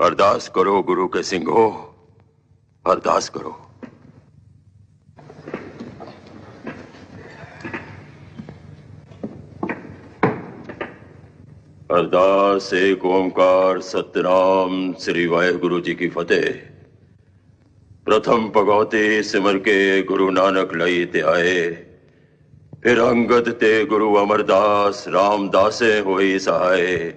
ਅਰਦਾਸ ਕਰੋ ਗੁਰੂ ਕੇ ਸਿੰਘੋ। ਅਰਦਾਸ ਕਰੋ। ਅਰਦਾਸ, ਏਕ ਓੰਕਾਰ ਸਤਨਾਮ, ਸ੍ਰੀ ਵਾਹਿਗੁਰੂ ਜੀ ਕੀ ਫਤਿਹ। ਪ੍ਰਥਮ ਭਗਵਤੇ ਸਿਮਰ ਕੇ ਗੁਰੂ ਨਾਨਕ ਲਈ ਤੇ ਆਏ। ਫਿਰ ਅੰਗਦ ਤੇ ਗੁਰੂ ਅਮਰਦਾਸ, ਰਾਮਦਾਸੇ ਹੋਈ ਸਹਾਏ।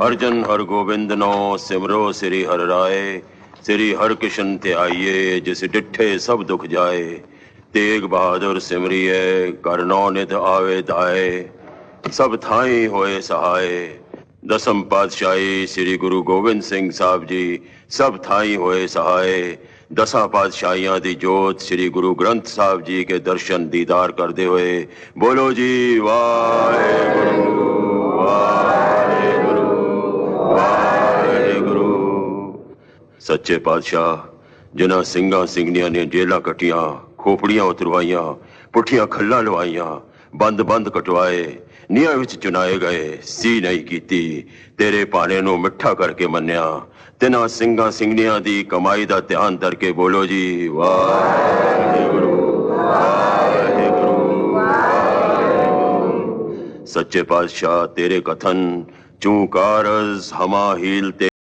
ਅਰਜਨ ਹਰ ਗੋਬਿੰਦ ਨੋ, ਸਿਮਰੋ ਸ੍ਰੀ ਹਰਿ ਰਾਏ। ਸ੍ਰੀ ਹਰਿ ਕ੍ਰਿਸ਼ਨ ਤੇ ਆਈਏ, ਜਿਸ ਡਿਠੇ ਸਭ ਦੁਖ ਜਾਏ। ਤੇਗ ਬਹਾਦਰ ਸਿਮਰਿਏ ਕਰਨੋ ਨਿਤ ਆਵੇ ਧਾਏ। ਸਭ ਥਾਈ ਹੋਏ ਸਹਾਏ। ਦਸਮ ਪਾਤਸ਼ਾਹੀ ਸ੍ਰੀ ਗੁਰੂ ਗੋਬਿੰਦ ਸਿੰਘ ਸਾਹਿਬ ਜੀ, ਸਭ ਥਾਈ ਹੋਏ ਸਹਾਏ। ਦਸਾਂ ਪਾਤਸ਼ਾਹੀਆਂ ਦੀ ਜੋਤ ਸ੍ਰੀ ਗੁਰੂ ਗ੍ਰੰਥ ਸਾਹਿਬ ਜੀ ਕੇ ਦਰਸ਼ਨ ਦੀਦਾਰ ਕਰਦੇ ਹੋਏ। ਬੋਲੋ ਜੀ ਵਾਹਿਗੁਰੂ ਵਾਹਿਗੁਰੂ। ਸੱਚੇ ਪਾਤਸ਼ਾਹ, ਜਿਨ੍ਹਾਂ ਸਿੰਘਾਂ ਸਿੰਘਣੀਆਂ ਨੇ ਜੇਲਾਂ ਕਟੀਆਂ, ਖੋਪੜੀਆਂ ਉਤਰਵਾਈਆਂ, ਪੁੱਠੀਆਂ ਖੱਲਾਂ ਲਵਾਈਆਂ, ਬੰਦ ਬੰਦ ਕਟਵਾਏ, ਨੀਹਾਂ ਵਿੱਚ ਚੁਣਾਏ ਗਏ, ਸੀ ਨਹੀਂ ਕੀਤੀ, ਤੇਰੇ ਭਾਣੇ ਨੂੰ ਮਿੱਠਾ ਕਰਕੇ ਮੰਨਿਆ। ਤਿਨਾਂ ਸਿੰਘਾਂ ਸਿੰਘਣੀਆਂ ਦੀ ਕਮਾਈ ਦਾ ਧਿਆਨ ਕਰਕੇ ਬੋਲੋ ਜੀ, ਵਾਹਿਗੁਰੂ ਵਾਹਿਗੁਰੂ ਵਾਹਿਗੁਰੂ। ਸੱਚੇ ਪਾਤਸ਼ਾਹ, ਤੇਰੇ ਕਥਨ, ਚੂੰ ਕਾਰਜ ਹਮਾ ਹੀਲ ਤੇ